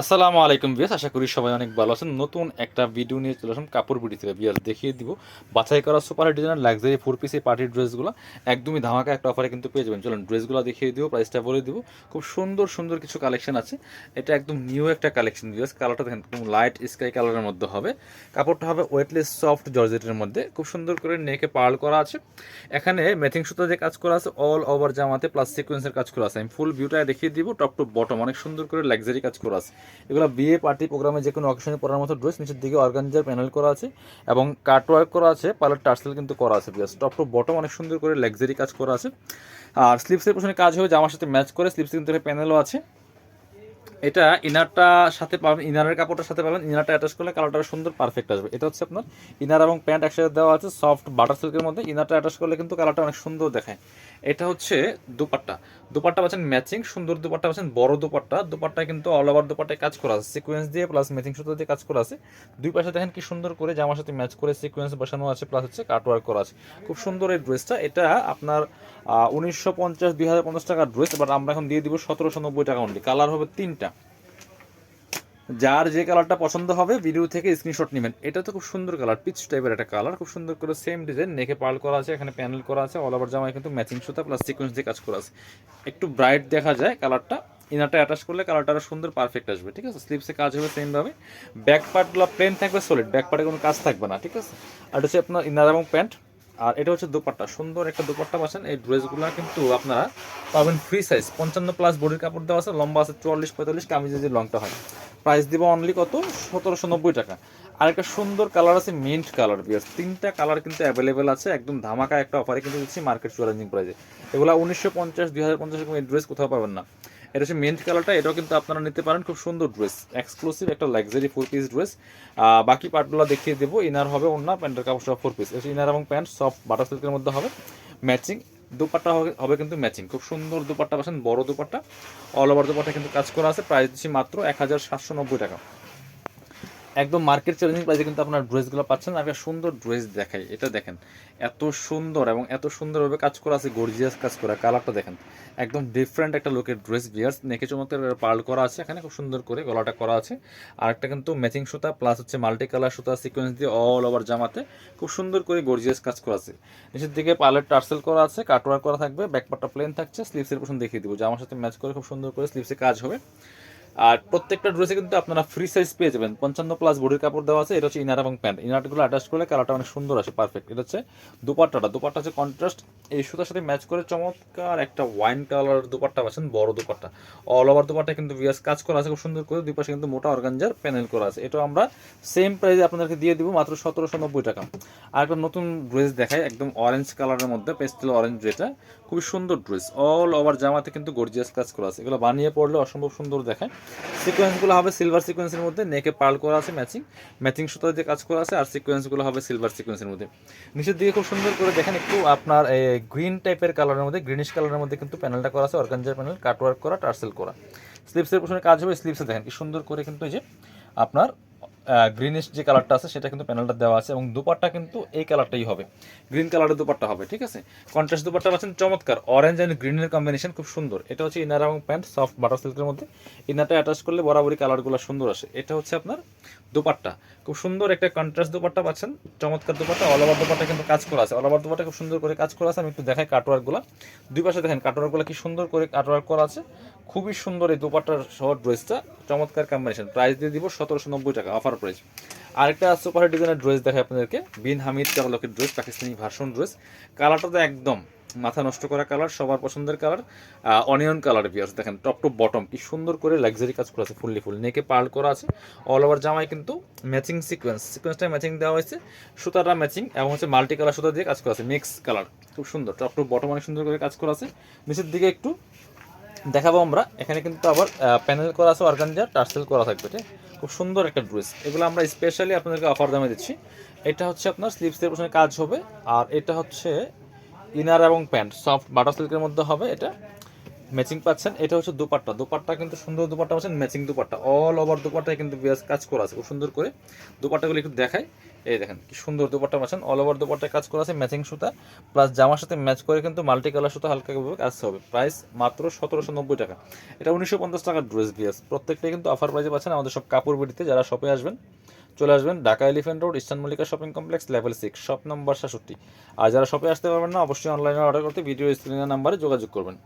আসসালামু আলাইকুম বিয়াস আশা করি সবাই অনেক ভালো আছেন। নতুন একটা ভিডিও নিয়ে চলে আসলাম কাপড় বিড়ি থেকে। বিয়াস দেখিয়ে দিব। বাছাই করা সুপার ডিজাইনার লাক্সারি ফোর পিসে পার্টির ড্রেসগুলো একদমই ধামাকা একটা অফারে কিন্তু পেয়ে যাবেন। চলুন ড্রেসগুলো দেখিয়ে দিব প্রাইসটা বলে দিব। খুব সুন্দর সুন্দর কিছু কালেকশন আছে। এটা একদম নিউ একটা কালেকশন বিয়াস কালারটা দেখেন খুব লাইট স্কাই কালারের মধ্যে হবে। কাপড়টা হবে ওয়েটলেস সফট জর্জেটের মধ্যে। খুব সুন্দর করে নেকে পার্ল করা আছে। এখানে ম্যাথিং সুতা যে কাজ করা আছে অল ওভার জামাতে প্লাস সিকোয়েন্সের কাজ করা আছে। আমি ফুল ভিউটা দেখিয়ে দিব টপ টু বটম অনেক সুন্দর করে লাক্সারি কাজ করা আছে। এগুলো বিয়ে পার্টি প্রোগ্রামে যে কোনো অকেশনে পরার মতো ড্রেস নিচের দিকে অর্গানজার প্যানেল করা আছে এবং কাট ওয়ার্ক করা আছে পার্লার টার্সেল কিন্তু করা আছে বিয়াস টপ টু বটম অনেক সুন্দর করে লাক্সারি কাজ করা আছে। আর স্লিপসের পেছনে কাজ হবে জামার সাথে ম্যাচ করে স্লিপসে কিন্তু প্যানেলও আছে। এটা ইনারটা সাথে পাবেন ইনারের কাপড়টার সাথে পাবেন ইনারটা অ্যাটাচ করলে কালারটা সুন্দর পারফেক্ট আসবে। এটা হচ্ছে আপনার ইনার এবং প্যান্ট একসাথে দেওয়া আছে সফট বাটার সিল্কের মধ্যে ইনারটা অ্যাটাচ করলে কিন্তু কালারটা অনেক সুন্দর দেখায়। এটা হচ্ছে দুপাট্টা। দুপাট্টা পাচ্ছেন ম্যাচিং, সুন্দর দুপাট্টা পাচ্ছেন, বড় দুপাট্টা। দুপাট্টা কিন্তু অল ওভার দুপাট্টায় কাজ করা আছে। সিকোয়েন্স দিয়ে প্লাস ম্যাচিং সুতো দিয়ে কাজ করা আছে। দুই পাশে দেখেন কি সুন্দর করে জামার সাথে ম্যাচ করে সিকোয়েন্স বসানো আছে প্লাস হচ্ছে কাট ওয়ার্ক করা আছে। খুব সুন্দর এই ড্রেসটা এটা আপনার উনিশশো পঞ্চাশ, দুই হাজার পঞ্চাশ টাকার ড্রেস বাট আমরা এখন দিয়ে দিব সতেরোশো নব্বই টাকা অনলি কালার হবে তিনটা। যার যে কালারটা পছন্দ হবে ভিডিও থেকে স্ক্রিনশট নেবেন। এটা তো খুব সুন্দর কালার পিচ টাইপের একটা কালার খুব সুন্দর করে সেম ডিজাইন নেকে পার্ল করা আছে, এখানে প্যানেল করা আছে অল ওভার জামায় কিন্তু ম্যাচিং সুতা প্লাস সিকোয়েন্স দিয়ে কাজ করা আছে। একটু ব্রাইট দেখা যায় কালারটা ইনারটা অ্যাটাচ করলে কালারটা আরও সুন্দর পারফেক্ট আসবে, ঠিক আছে? স্লিপসে কাজ হবে সেমভাবে ব্যাক পার্টগুলো প্লেন থাকবে সলিড ব্যাক পার্টে কোনো কাজ থাকবে না, ঠিক আছে? আর হচ্ছে আপনার ইনার এবং প্যান্ট আর এটা হচ্ছে দুপাট্টা, সুন্দর একটা দুপাট্টা পাচ্ছেন, এই ড্রেসগুলো কিন্তু আপনারা পাবেন ফ্রি সাইজ পঞ্চান্ন প্লাস বডির কাপড় দেওয়া আছে, লম্বা আছে চুয়াল্লিশ, পঁয়তাল্লিশ কামিজে যে লংটা হয়। প্রাইস দিব অনলি কত? সতেরোশো নব্বই টাকা। আর একটা সুন্দর কালার আছে মিন্ট কালার বিয়ার তিনটা কালার কিন্তু অ্যাভেলেবেল আছে, একদম ধামাকা একটা অফারে কিন্তু দিচ্ছি মার্কেট চ্যালেঞ্জিং প্রাইসে এগুলো উনিশশো পঞ্চাশ, দুই হাজার পঞ্চাশ এরকম ড্রেস কোথাও পাবেন না। এটা হচ্ছে মিন্ট কালারটা, এটাও কিন্তু আপনারা নিতে পারেন, খুব সুন্দর ড্রেস এক্সক্লুসিভ একটা লাক্সারি ফোর পিস ড্রেস বাকি পার্টগুলো দেখিয়ে দেবো। ইনার হবে অন্য প্যান্টের কাপড় সব ফোর পিস ইনার এবং প্যান্ট সব বাটার সিল্কের মধ্যে হবে। ম্যাচিং দুপাট্টা হবে- কিন্তু ম্যাচিং খুব সুন্দর দুপাট্টা পাচ্ছেন, বড় দুপাট্টা। অল ওভার দুপাট্টা কিন্তু কাজ করা আছে। প্রাইস দিচ্ছি মাত্র এক হাজার সাতশো নব্বই টাকা। একদম মার্কেট চ্যালেঞ্জিং প্রাইসে কিন্তু আপনার ড্রেসগুলো পাচ্ছেন। একটা সুন্দর ড্রেস দেখাই। এটা দেখেন, এত সুন্দর এবং এত সুন্দরভাবে কাজ করা আছে গর্জিয়াস কাজ করা। কালারটা দেখেন, একদম ডিফারেন্ট একটা লোকের ড্রেস বিয়ার্স নেকে চমৎকার পার্ল করা আছে এখানে, খুব সুন্দর করে গলাটা করা আছে। আর একটা কিন্তু ম্যাচিং সুতা প্লাস হচ্ছে মাল্টি কালার সুতা সিকোয়েন্স দিয়ে অল ওভার জামাতে খুব সুন্দর করে গর্জিয়াস কাজ করা আছে। নিচের দিকে পার্লের টার্সেল করা আছে কাটওয়ার করা থাকবে ব্যাকপারটা প্লেন থাকছে স্লিভসের পোশন দেখিয়ে দিব। জামার সাথে ম্যাচ করে খুব সুন্দর করে স্লিভসে কাজ হবে। আর প্রত্যেকটা ড্রেসে কিন্তু আপনারা ফ্রি সাইজ পেয়ে যাবেন। পঞ্চান্ন প্লাস বডির কাপড় দেওয়া আছে, এটা হচ্ছে ইনার এবং প্যান্ট ইনারগুলো অ্যাটাচ করলে কালারটা অনেক সুন্দর আসে পারফেক্ট এটা হচ্ছে দুপাট্টাটা। দুপাট্টা হচ্ছে কন্ট্রাস্ট এই সুতার সাথে ম্যাচ করে চমৎকার একটা ওয়াইন কালার দুপাট্টা পাচ্ছেন, বড় দুপাট্টা। অল ওভার দুপাট্টা কিন্তু বিয়াস কাজ করা আছে, খুব সুন্দর করে। দুই পাশে কিন্তু মোটা অর্গানজার প্যানেল করা আছে। এটা আমরা সেম প্রাইসে আপনাদেরকে দিয়ে দিব, মাত্র সতেরোশো নব্বই টাকা। আর একটা নতুন ড্রেস দেখায় একদম অরেঞ্জ কালারের মধ্যে পেস্টেল অরেঞ্জ যেটা খুবই সুন্দর ড্রেস অল ওভার জামাতে কিন্তু গর্জিয়াস কাজ করা আছে। এগুলো বানিয়ে পড়লে অসম্ভব সুন্দর দেখায়। সিকোয়েন্সগুলো হবে সিলভার সিকোয়েন্সের মধ্যে নেকে পার্ল করা আছে ম্যাচিং ম্যাচিং সুতা দিয়ে কাজ করা আছে, আর সিকোয়েন্সগুলো হবে সিলভার সিকোয়েন্সের মধ্যে। নিচের দিকে খুব সুন্দর করে দেখেন একটু আপনার গ্রিন টাইপের কালারের মধ্যে গ্রিনিশ কালারের মধ্যে কিন্তু প্যানেলটা করা আছে অর্গানজার প্যানেল কাটওয়ার্ক করা টার্সেল করা। স্লিপসের পোশনে কাজ হবে স্লিপসে দেখেন কি সুন্দর করে কিন্তু এই যে আপনার গ্রিনিশ যে কালারটা আছে, সেটা কিন্তু প্যানেলটা দেওয়া আছে এবং দুপাট্টা কিন্তু এই কালারটাই হবে। গ্রিন কালারের দুপাট্টা হবে, ঠিক আছে? কন্ট্রাস্ট দুপাট্টা পাচ্ছেন, চমৎকার। অরেঞ্জ অ্যান্ড গ্রিনের কম্বিনেশন খুব সুন্দর। এটা হচ্ছে ইনার এবং প্যান্ট সফট বাটার সিল্কের মধ্যে। ইনারটা অ্যাটাচ করলে বরাবরই কালারগুলো সুন্দর আসে। এটা হচ্ছে আপনার দুপাট্টা। খুব সুন্দর একটা কন্ট্রাস্ট দুপাট্টা পাচ্ছেন, চমৎকার দুপাট্টা। অল ওভার কিন্তু কাজ করা আছে। অল ওভার খুব সুন্দর করে কাজ করা আছে। আমি একটু দেখাই কাটওয়ার্কগুলো দুই পাশে দেখেন কাটওয়ার্কগুলো কি সুন্দর করে কাটওয়ার্ক করা আছে। খুবই সুন্দর এই দুপাট্টার সহ ড্রেসটা চমৎকার কম্বিনেশন প্রাইস দিয়ে দিব সতেরোশো নব্বই টাকা। অফার প্রাইস আরেকটা সুপার ডিজাইনের ড্রেস দেখায় আপনাদেরকে। বিন হামিদ চাহলকের ড্রেস পাকিস্তানি ভার্সন ড্রেস কালারটা তো একদম মাথা নষ্ট করা কালার, সবার পছন্দের কালার। অনিয়ন কালার বিয়ার্স দেখেন টপ টু বটম কি সুন্দর করে লাক্সারি কাজ করা আছে, ফুললি ফুল নেকে পার্ল করা আছে। অল ওভার জামায় কিন্তু ম্যাচিং সিকোয়েন্স সিকোয়েন্সটা ম্যাচিং দেওয়া হয়েছে। সুতাটা ম্যাচিং এবং হচ্ছে মাল্টি কালার সুতা দিয়ে কাজ করা আছে মিক্স কালার খুব সুন্দর টপ টু বটম অনেক সুন্দর করে কাজ করা আছে। নিচের দিকে একটু দেখাবো আমরা। এখানে কিন্তু আবার প্যানেল করা আছে অর্গানজার টার্সেল করা থাকবে, ঠিক? খুব সুন্দর একটা ড্রেস এগুলো আমরা স্পেশালি আপনাদেরকে অফার দামে দিচ্ছি। এটা হচ্ছে আপনার স্লিপসের পেছনে কাজ হবে। আর এটা হচ্ছে ইনার এবং প্যান্ট সফট বাটার সিল্কের মধ্যে হবে এটা। ম্যাচিং পাচ্ছেন। এটা হচ্ছে দুপাট্টা। দুপাট্টা কিন্তু সুন্দর দুপাট্টা পাচ্ছেন ম্যাচিং দুপাট্টা। অল ওভার দুপাট্টায় কিন্তু বিয়াস কাজ করা আছে, খুব সুন্দর করে। দুপাট্টাগুলো একটু দেখাই। এই দেখেন, কি সুন্দর দুপাট্টা পাচ্ছেন অল ওভার দুপাট্টায় কাজ করা আছে ম্যাচিং সুতা প্লাস জামার সাথে ম্যাচ করে কিন্তু মাল্টি কালার সুতা হালকা কাজ হবে। প্রাইস মাত্র সতেরোশো নব্বই টাকা। এটা উনিশশো পঞ্চাশ টাকার ড্রেস বিয়াস প্রত্যেকটাই কিন্তু অফার প্রাইসে পাচ্ছেন আমাদের সব কাপড় বিড়িতে যারা শপে আসবেন, চলে আসবেন Dhaka elephant road eastern Mallika shopping complex level six shop number সাতষট্টি আর যারা শপে আসতে পারবেন না, অবশ্যই অনলাইনে অর্ডার করতে ভিডিও স্ক্রিনের নাম্বারে যোগাযোগ করবেন।